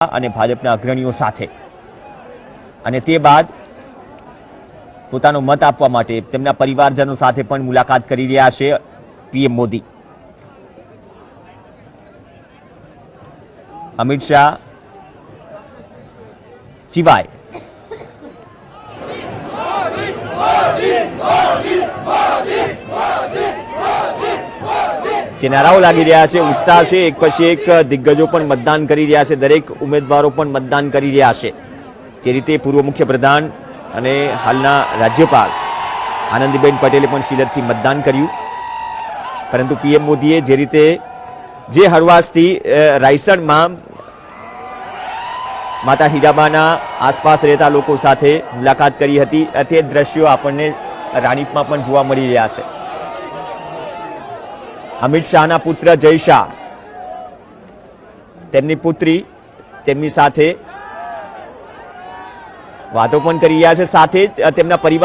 અને ભાજપના અગ્રણીઓ સાથે. અને તે બાદ પોતાનો મત આપવા માટે તેમના પરિવારજનો સાથે પણ મુલાકાત કરી રહ્યા છે પીએમ મોદી. અમિત શાહ સિવાય જે નારાઓ લાગી રહ્યા છે, ઉત્સાહ છે, એક પછી એક દિગ્ગજો પણ મતદાન કરી રહ્યા છે, દરેક ઉમેદવારો પણ મતદાન કરી રહ્યા છે. જે રીતે પૂર્વ મુખ્યપ્રધાન અને હાલના રાજ્યપાલ આનંદીબેન પટેલે પણ શિલતથી મતદાન કર્યું. પરંતુ પીએમ મોદીએ જે રીતે જે હળવાશથી રાયસણમાં માતા હીરાબાના આસપાસ રહેતા લોકો સાથે મુલાકાત કરી હતી, તે દ્રશ્યો આપણને રાણીપમાં પણ જોવા મળી રહ્યા છે. અમિત શાહના પુત્ર જય શાહ. તેમની પુત્રી તેમની સાથે વાતો પણ કરી રહ્યા છે. સાથે જ તેમના પરિવાર